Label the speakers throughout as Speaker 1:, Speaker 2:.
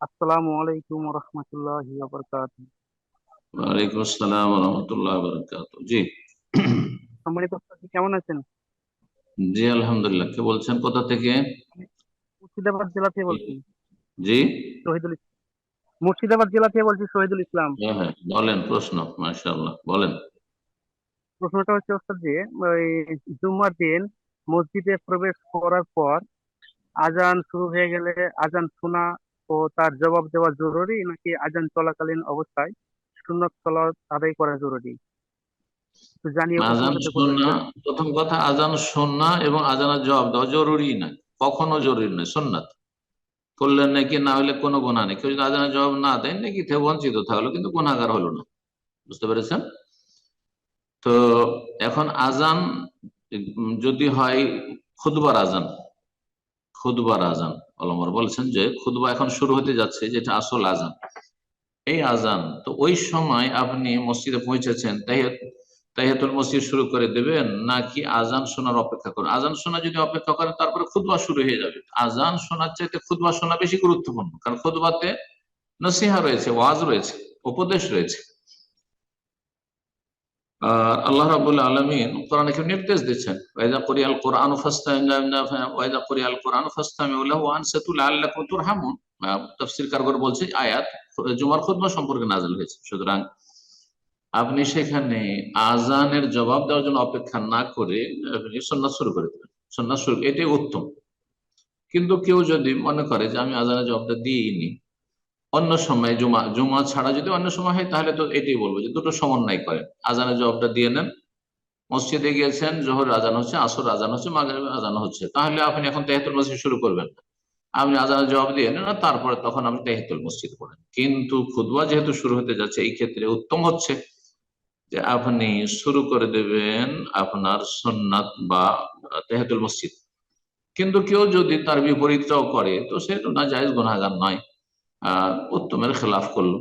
Speaker 1: আসসালামু আলাইকুম রহমতুল্লাহি
Speaker 2: ওয়ালাইকুম আসসালাম রহমতুল্লাহ বারাকাতু জি।
Speaker 1: সম্মানিত কেমন আছেন?
Speaker 2: জি আলহামদুলিল্লাহ। কে বলছেন? কোথা থেকে?
Speaker 1: মুর্শিদাবাদ জেলা থেকে বলছি।
Speaker 2: জি।
Speaker 1: শহীদুল ইসলাম। মুর্শিদাবাদ জেলা থেকে বলছি শহীদুল ইসলাম।
Speaker 2: হ্যাঁ হ্যাঁ। বলেন প্রশ্ন মাশাআল্লাহ বলেন।
Speaker 1: প্রশ্নটা হচ্ছে ওস্তাদ যে ওই জুম্মার দিন মসজিদে প্রবেশ করার পর আজান শুরু হয়ে গেলে আজান শোনা ও তার জবাব দেওয়া জরুরি নাকি আজান চলাকালীন অবস্থায় সুন্নত সালাত আদায় করা জরুরি?
Speaker 2: আজান শোনা প্রথম কথা আজান শোনা এবং আজানের জবাব দেওয়া জরুরি না কখনো জরুরি নয় সুন্নাত। করলেন নাকি না হলে কোনো গুণা নেই। কেউ যদি আজানের জবাব না দেয় নাকি থেকে বঞ্চিত থাকল কিন্তু গুণাগার হলো না। বুঝতে পেরেছেন? তো এখন আজান যদি হয় খুদবার আজান। খুদবার আজান অলমর বলছেন যে খুদবা এখন শুরু হতে যাচ্ছে, যেটা আসল আজান এই আজান তো ওই সময় আপনি মসজিদে পৌঁছেছেন, তাহিয়াত, তাহিয়াতুল মসজিদ শুরু করে দেবেন, নাকি আজান শোনার অপেক্ষা করেন? আজান শোনা যদি অপেক্ষা করেন, তারপরে খুদবা শুরু হয়ে যাবে। আজান শোনার চাইতে খুদবা শোনা বেশি গুরুত্বপূর্ণ, কারণ খুদবাতে নসিহা রয়েছে, ওয়াজ রয়েছে, উপদেশ রয়েছে। আল্লাহ রাবুল আলমিন কোরআনে কেউ নির্দেশ দিচ্ছেন, ওয়াইদা করিয়াল কোরআন ওয়াইদা কোরআন ফাস্তামিউল্লাহ আনসাতুল আল্লাকুম তুরহামুন। তাফসীর কারগর বলছে, আয়াত জুমার খুতবা সম্পর্কে নাযিল হয়েছে। সুতরাং আপনি সেখানে আজানের জবাব দেওয়ার জন্য অপেক্ষা না করে, আপনি সন্ন্যাস শুরু করে দেবেন। সন্ন্যাস শুরু, এটাই উত্তম। কিন্তু কেউ যদি মনে করে যে আমি আজানের জবাবটা দিইনি অন্য সময় জুমা জুমা ছাড়া যদি অন্য সময় হয়, তাহলে তো এটাই বলব যে দুটো সমন্বয় করেন। আজানের জবাবটা দিয়ে নেন। মসজিদে গিয়েছেন, জোহর আজান হচ্ছে, আসর আজান হচ্ছে মাগরিব আজান হচ্ছে। তাহলে আপনি এখন তেহাতুল মসজিদ শুরু করবেন। আপনি আজানের জবাব দিয়ে নেন, তারপরে তখন আপনি তেহাতুল মসজিদ পড়েন। কিন্তু খুদবা যেহেতু শুরু হতে যাচ্ছে, এই ক্ষেত্রে উত্তম হচ্ছে যে আপনি শুরু করে দেবেন আপনার সন্ন্যাত বা তেহাতুল মসজিদ। কিন্তু কেউ যদি তার বিপরীতটাও করে, তো সেটা না জায়েজ গুনাহগার নয়। উত্তমের খেলাফ করল।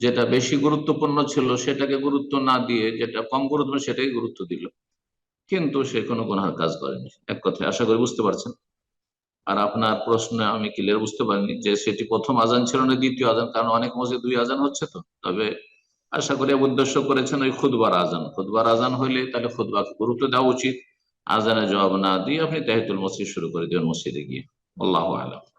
Speaker 2: যেটা বেশি গুরুত্বপূর্ণ ছিল সেটাকে গুরুত্ব না দিয়ে যেটা কম গুরুত্বপূর্ণ সেটাই গুরুত্ব দিল। কিন্তু সে কোনো গুনার কাজ করেনি। এক কথায় আশা করি বুঝতে পারছেন। আর আপনার প্রশ্নে আমি ক্লিয়ার বুঝতে পারিনি যে সেটি প্রথম আজান ছিল না দ্বিতীয় আজান, কারণ অনেক মসজিদ দুই আজান হচ্ছে তো। তবে আশা করি উদ্দেশ্য করেছেন ওই খুদবার আজান। খুদবার আজান হইলে তাহলে খুদবাকে গুরুত্ব দেওয়া উচিত। আজানের জবাব না দিয়ে আপনি তাহিতুল মসজিদ শুরু করে দেবেন মসজিদে গিয়ে। আল্লাহ আলম।